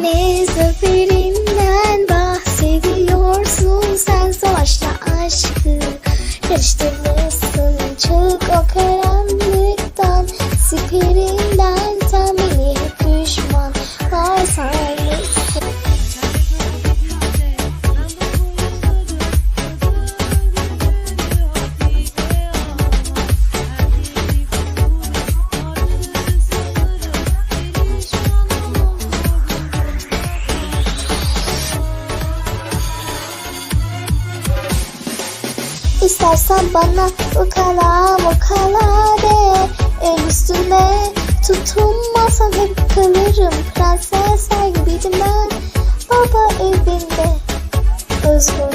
Ne zaferinden bahsediyorsun sen? Savaşla aşkı Karıştırmışsın çok o karanlıktan İstersen bana ukala mukala de. El üstüme tutunmasam hep kalırım. Prensesler gibiydim ben. Baba evinde Özgür